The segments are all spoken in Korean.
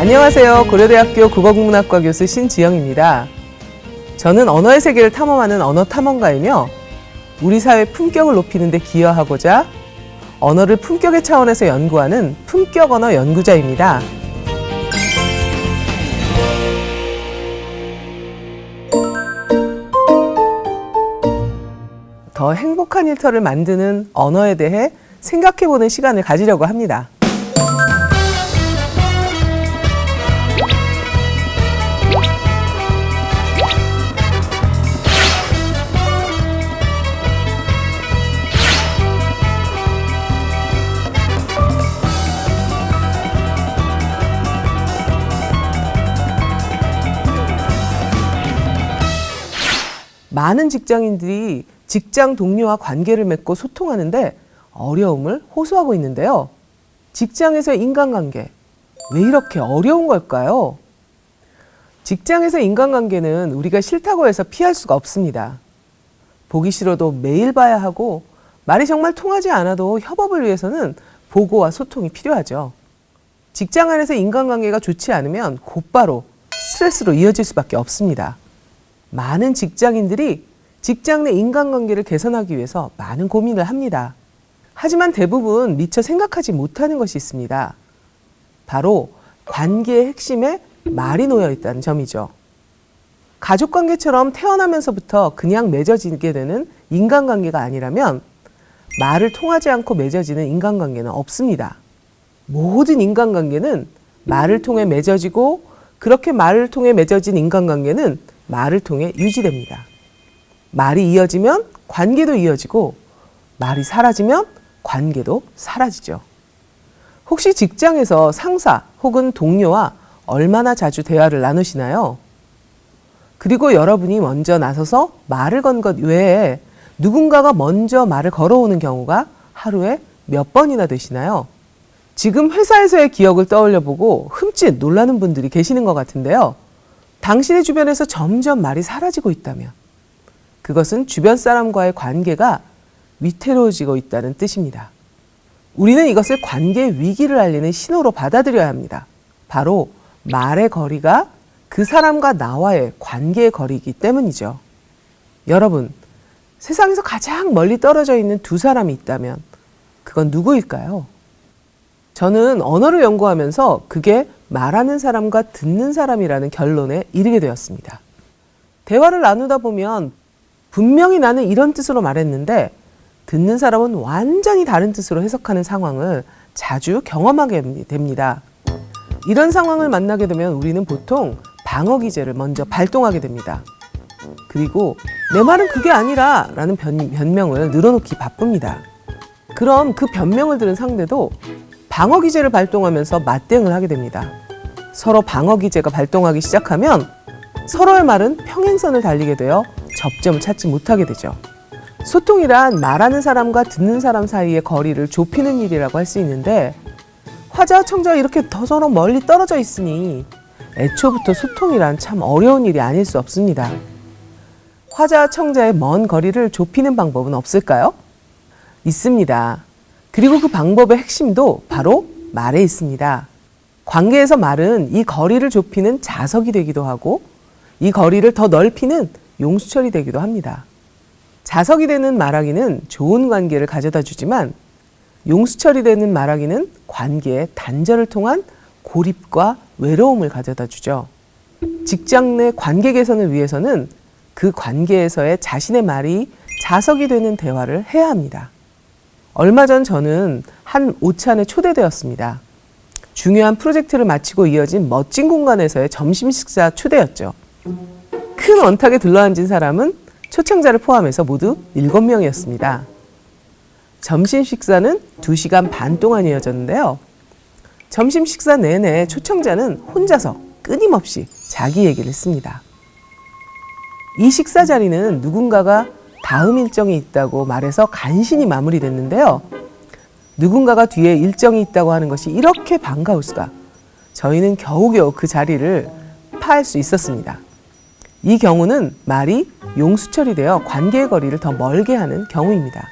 안녕하세요. 고려대학교 국어국문학과 교수 신지영입니다. 저는 언어의 세계를 탐험하는 언어 탐험가이며 우리 사회 품격을 높이는 데 기여하고자 언어를 품격의 차원에서 연구하는 품격 언어 연구자입니다. 더 행복한 일터를 만드는 언어에 대해 생각해보는 시간을 가지려고 합니다. 많은 직장인들이 직장 동료와 관계를 맺고 소통하는데 어려움을 호소하고 있는데요. 직장에서 인간관계, 왜 이렇게 어려운 걸까요? 직장에서 인간관계는 우리가 싫다고 해서 피할 수가 없습니다. 보기 싫어도 매일 봐야 하고 말이 정말 통하지 않아도 협업을 위해서는 보고와 소통이 필요하죠. 직장 안에서 인간관계가 좋지 않으면 곧바로 스트레스로 이어질 수밖에 없습니다. 많은 직장인들이 직장 내 인간관계를 개선하기 위해서 많은 고민을 합니다. 하지만 대부분 미처 생각하지 못하는 것이 있습니다. 바로 관계의 핵심에 말이 놓여 있다는 점이죠. 가족 관계처럼 태어나면서부터 그냥 맺어지게 되는 인간관계가 아니라면 말을 통하지 않고 맺어지는 인간관계는 없습니다. 모든 인간관계는 말을 통해 맺어지고 그렇게 말을 통해 맺어진 인간관계는 말을 통해 유지됩니다. 말이 이어지면 관계도 이어지고 말이 사라지면 관계도 사라지죠. 혹시 직장에서 상사 혹은 동료와 얼마나 자주 대화를 나누시나요? 그리고 여러분이 먼저 나서서 말을 건 것 외에 누군가가 먼저 말을 걸어오는 경우가 하루에 몇 번이나 되시나요? 지금 회사에서의 기억을 떠올려 보고 흠칫 놀라는 분들이 계시는 것 같은데요. 당신의 주변에서 점점 말이 사라지고 있다면 그것은 주변 사람과의 관계가 위태로워지고 있다는 뜻입니다. 우리는 이것을 관계 위기를 알리는 신호로 받아들여야 합니다. 바로 말의 거리가 그 사람과 나와의 관계의 거리이기 때문이죠. 여러분, 세상에서 가장 멀리 떨어져 있는 두 사람이 있다면 그건 누구일까요? 저는 언어를 연구하면서 그게 말하는 사람과 듣는 사람이라는 결론에 이르게 되었습니다. 대화를 나누다 보면 분명히 나는 이런 뜻으로 말했는데 듣는 사람은 완전히 다른 뜻으로 해석하는 상황을 자주 경험하게 됩니다. 이런 상황을 만나게 되면 우리는 보통 방어 기제를 먼저 발동하게 됩니다. 그리고 내 말은 그게 아니라 라는 변, 변명을 늘어놓기 바쁩니다. 그럼 그 변명을 들은 상대도 방어 기제를 발동하면서 맞대응을 하게 됩니다. 서로 방어 기제가 발동하기 시작하면 서로의 말은 평행선을 달리게 되어 접점을 찾지 못하게 되죠. 소통이란 말하는 사람과 듣는 사람 사이의 거리를 좁히는 일이라고 할 수 있는데 화자와 청자가 이렇게 더 서로 멀리 떨어져 있으니 애초부터 소통이란 참 어려운 일이 아닐 수 없습니다. 화자와 청자의 먼 거리를 좁히는 방법은 없을까요? 있습니다. 그리고 그 방법의 핵심도 바로 말에 있습니다. 관계에서 말은 이 거리를 좁히는 자석이 되기도 하고 이 거리를 더 넓히는 용수철이 되기도 합니다. 자석이 되는 말하기는 좋은 관계를 가져다 주지만 용수철이 되는 말하기는 관계의 단절을 통한 고립과 외로움을 가져다 주죠. 직장 내 관계 개선을 위해서는 그 관계에서의 자신의 말이 자석이 되는 대화를 해야 합니다. 얼마 전 저는 한 오찬에 초대되었습니다. 중요한 프로젝트를 마치고 이어진 멋진 공간에서의 점심 식사 초대였죠. 큰 원탁에 들러앉은 사람은 초청자를 포함해서 모두 7명이었습니다. 점심 식사는 2시간 반 동안 이어졌는데요. 점심 식사 내내 초청자는 혼자서 끊임없이 자기 얘기를 했습니다. 이 식사 자리는 누군가가 다음 일정이 있다고 말해서 간신히 마무리됐는데요. 누군가가 뒤에 일정이 있다고 하는 것이 이렇게 반가울 수가. 저희는 겨우겨우 그 자리를 파할 수 있었습니다. 이 경우는 말이 용수철이 되어 관계의 거리를 더 멀게 하는 경우입니다.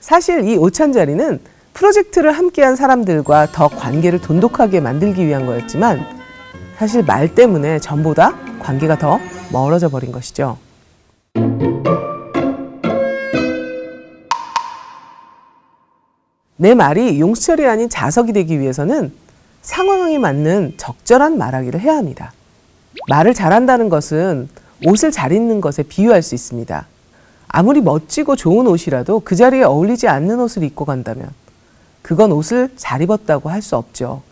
사실 이 오찬 자리는 프로젝트를 함께한 사람들과 더 관계를 돈독하게 만들기 위한 거였지만 사실 말 때문에 전보다 관계가 더 멀어져 버린 것이죠. 내 말이 용수철이 아닌 자석이 되기 위해서는 상황에 맞는 적절한 말하기를 해야 합니다. 말을 잘한다는 것은 옷을 잘 입는 것에 비유할 수 있습니다. 아무리 멋지고 좋은 옷이라도 그 자리에 어울리지 않는 옷을 입고 간다면 그건 옷을 잘 입었다고 할 수 없죠.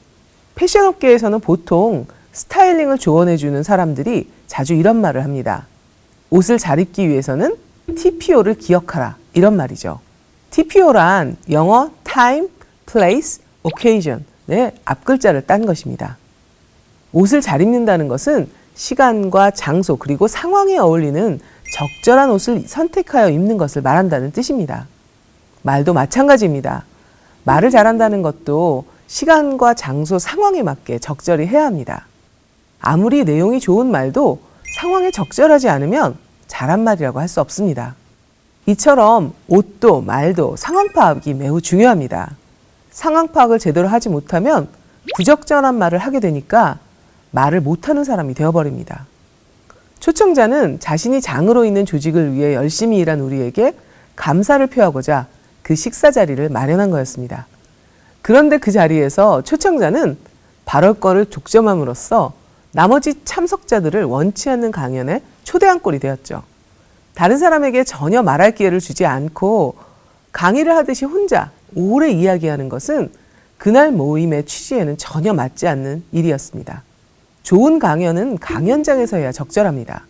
패션 업계에서는 보통 스타일링을 조언해 주는 사람들이 자주 이런 말을 합니다. 옷을 잘 입기 위해서는 TPO를 기억하라. 이런 말이죠. TPO란 영어 time, place, occasion의 앞글자를 딴 것입니다. 옷을 잘 입는다는 것은 시간과 장소 그리고 상황에 어울리는 적절한 옷을 선택하여 입는 것을 말한다는 뜻입니다. 말도 마찬가지입니다. 말을 잘한다는 것도 시간과 장소, 상황에 맞게 적절히 해야 합니다. 아무리 내용이 좋은 말도 상황에 적절하지 않으면 잘한 말이라고 할 수 없습니다. 이처럼 옷도 말도 상황 파악이 매우 중요합니다. 상황 파악을 제대로 하지 못하면 부적절한 말을 하게 되니까 말을 못하는 사람이 되어버립니다. 초청자는 자신이 장으로 있는 조직을 위해 열심히 일한 우리에게 감사를 표하고자 그 식사 자리를 마련한 거였습니다. 그런데 그 자리에서 초청자는 발언권을 독점함으로써 나머지 참석자들을 원치 않는 강연에 초대한 꼴이 되었죠. 다른 사람에게 전혀 말할 기회를 주지 않고 강의를 하듯이 혼자 오래 이야기하는 것은 그날 모임의 취지에는 전혀 맞지 않는 일이었습니다. 좋은 강연은 강연장에서 해야 적절합니다.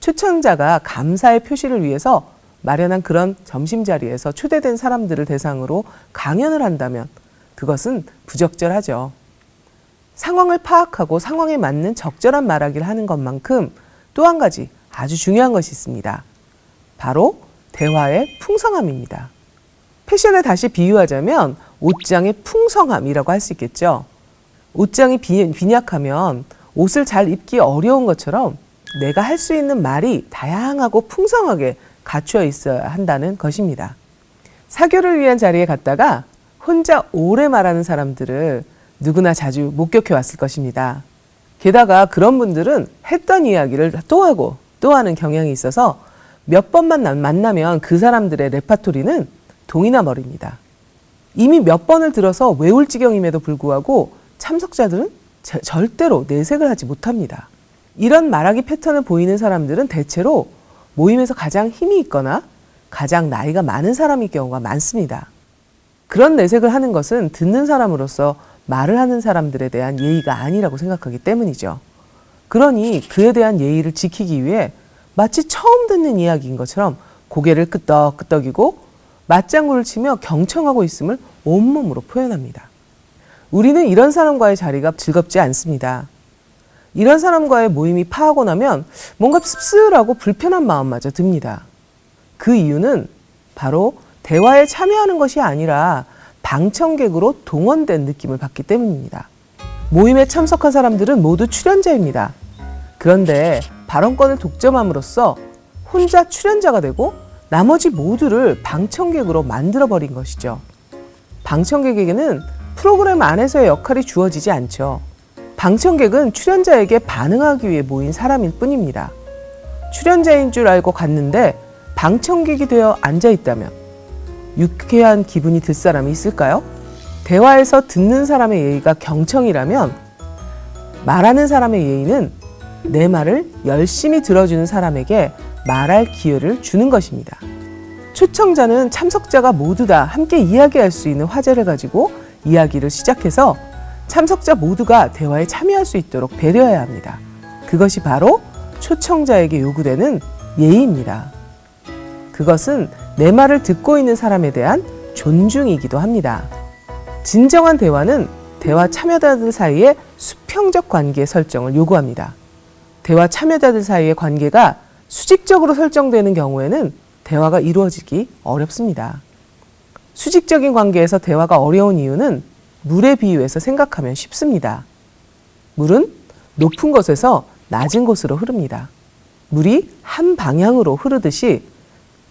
초청자가 감사의 표시를 위해서 마련한 그런 점심 자리에서 초대된 사람들을 대상으로 강연을 한다면 그것은 부적절하죠. 상황을 파악하고 상황에 맞는 적절한 말하기를 하는 것만큼 또 한 가지 아주 중요한 것이 있습니다. 바로 대화의 풍성함입니다. 패션을 다시 비유하자면 옷장의 풍성함이라고 할 수 있겠죠. 옷장이 빈약하면 옷을 잘 입기 어려운 것처럼 내가 할 수 있는 말이 다양하고 풍성하게 갖추어 있어야 한다는 것입니다. 사교를 위한 자리에 갔다가 혼자 오래 말하는 사람들을 누구나 자주 목격해 왔을 것입니다. 게다가 그런 분들은 했던 이야기를 또 하고 또 하는 경향이 있어서 몇 번만 만나면 그 사람들의 레파토리는 동이 나버립니다. 이미 몇 번을 들어서 외울 지경임에도 불구하고 참석자들은 제, 절대로 내색을 하지 못합니다. 이런 말하기 패턴을 보이는 사람들은 대체로 모임에서 가장 힘이 있거나 가장 나이가 많은 사람일 경우가 많습니다. 그런 내색을 하는 것은 듣는 사람으로서 말을 하는 사람들에 대한 예의가 아니라고 생각하기 때문이죠. 그러니 그에 대한 예의를 지키기 위해 마치 처음 듣는 이야기인 것처럼 고개를 끄덕끄덕이고 맞장구를 치며 경청하고 있음을 온몸으로 표현합니다. 우리는 이런 사람과의 자리가 즐겁지 않습니다. 이런 사람과의 모임이 파하고 나면 뭔가 씁쓸하고 불편한 마음마저 듭니다. 그 이유는 바로 대화에 참여하는 것이 아니라 방청객으로 동원된 느낌을 받기 때문입니다. 모임에 참석한 사람들은 모두 출연자입니다. 그런데 발언권을 독점함으로써 혼자 출연자가 되고 나머지 모두를 방청객으로 만들어버린 것이죠. 방청객에게는 프로그램 안에서의 역할이 주어지지 않죠. 방청객은 출연자에게 반응하기 위해 모인 사람일 뿐입니다. 출연자인 줄 알고 갔는데 방청객이 되어 앉아 있다면 유쾌한 기분이 들 사람이 있을까요? 대화에서 듣는 사람의 예의가 경청이라면 말하는 사람의 예의는 내 말을 열심히 들어주는 사람에게 말할 기회를 주는 것입니다. 초청자는 참석자가 모두 다 함께 이야기할 수 있는 화제를 가지고 이야기를 시작해서 참석자 모두가 대화에 참여할 수 있도록 배려해야 합니다. 그것이 바로 초청자에게 요구되는 예의입니다. 그것은 내 말을 듣고 있는 사람에 대한 존중이기도 합니다. 진정한 대화는 대화 참여자들 사이의 수평적 관계 설정을 요구합니다. 대화 참여자들 사이의 관계가 수직적으로 설정되는 경우에는 대화가 이루어지기 어렵습니다. 수직적인 관계에서 대화가 어려운 이유는 물에 비유해서 생각하면 쉽습니다. 물은 높은 곳에서 낮은 곳으로 흐릅니다. 물이 한 방향으로 흐르듯이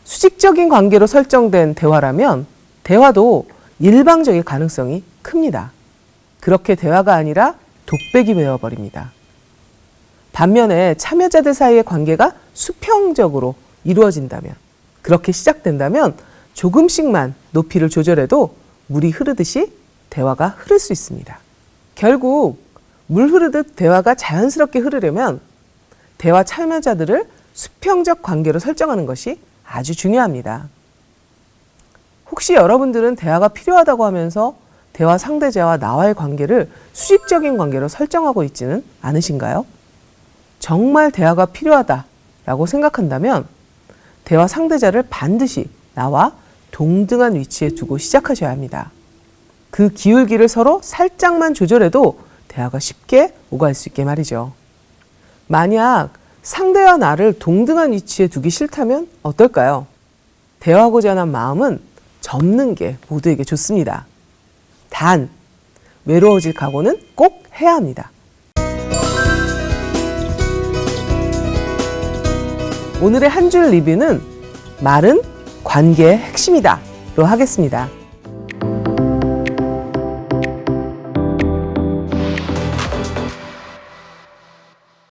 수직적인 관계로 설정된 대화라면 대화도 일방적일 가능성이 큽니다. 그렇게 대화가 아니라 독백이 되어버립니다. 반면에 참여자들 사이의 관계가 수평적으로 이루어진다면, 그렇게 시작된다면 조금씩만 높이를 조절해도 물이 흐르듯이 대화가 흐를 수 있습니다. 결국 물 흐르듯 대화가 자연스럽게 흐르려면 대화 참여자들을 수평적 관계로 설정하는 것이 아주 중요합니다. 혹시 여러분들은 대화가 필요하다고 하면서 대화 상대자와 나와의 관계를 수직적인 관계로 설정하고 있지는 않으신가요? 정말 대화가 필요하다라고 생각한다면 대화 상대자를 반드시 나와 동등한 위치에 두고 시작하셔야 합니다. 그 기울기를 서로 살짝만 조절해도 대화가 쉽게 오갈 수 있게 말이죠. 만약 상대와 나를 동등한 위치에 두기 싫다면 어떨까요? 대화하고자 하는 마음은 접는 게 모두에게 좋습니다. 단, 외로워질 각오는 꼭 해야 합니다. 오늘의 한 줄 리뷰는 말은 관계의 핵심이다. 로 하겠습니다.